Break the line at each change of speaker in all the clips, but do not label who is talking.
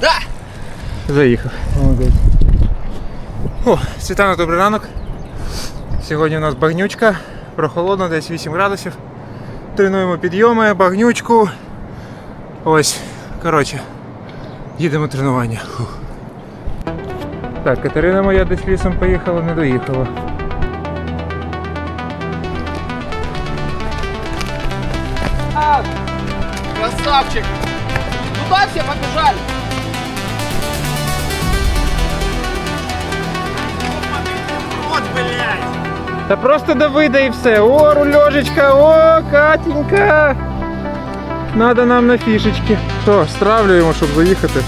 Да!
Заїхав. О, Світанок, добрий ранок. Сьогодні у нас багнючка, прохолодно, десь 8 градусів. Тренуємо підйоми, багнючку. Ось, коротше, їдемо тренування. Фух. Так, Катерина моя десь лісом поїхала, не доїхала.
А, красавчик! Туда все побежали!
Та просто Давида і все. О, рульожечка, о, Катенька. Надо нам на фішечки. Що, стравлюємо, щоб заїхати.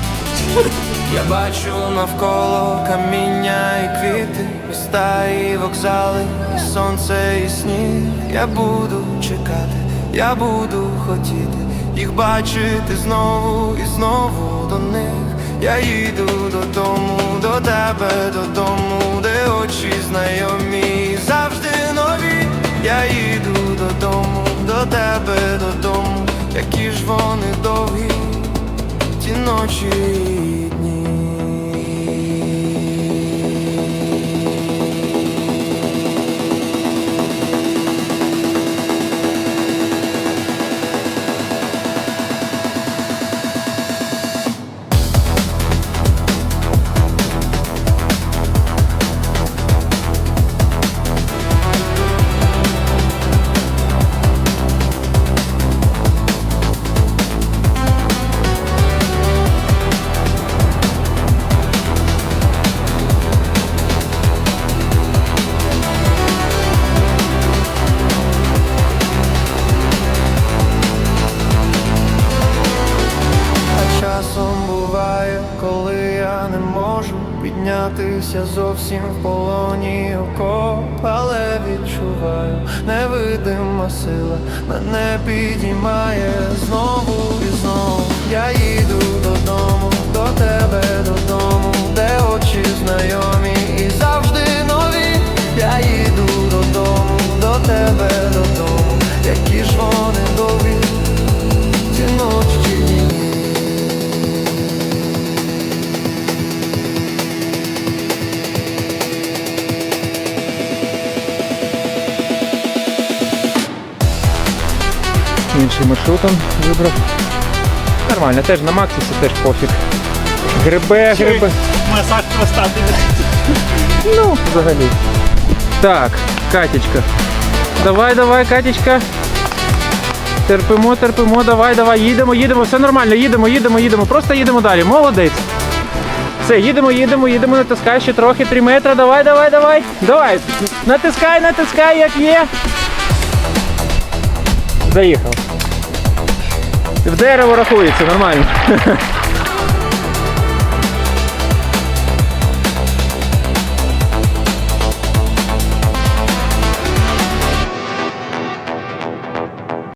Я бачу навколо каміння і квіти, міста і вокзали, і сонце, і сніг. Я буду чекати, я буду хотіти їх бачити знову і знову до них. Я їду додому, до тебе додому, де очі знайомі, тебе додому, які ж вони довгі ті ночі можу піднятися зовсім в полоні окоп, але відчуваю, невидима сила мене підіймає знову і знову. Я їду
Інший маршрутом вибрав. Нормально, теж на Максисі, теж пофіг. Грибе, грибе.
Масаж простати.
Ну, взагалі. Так, Катечка. Давай, давай, Катечка. Терпимо, терпимо, давай, давай, їдемо, їдемо, все нормально, їдемо, їдемо, їдемо. Просто їдемо далі. Молодець. Все, їдемо, їдемо, їдемо, натискай ще трохи, 3 метри. Давай, давай, давай. Давай. Натискай, натискай, як є. Заїхав. В дерево рахується, нормально.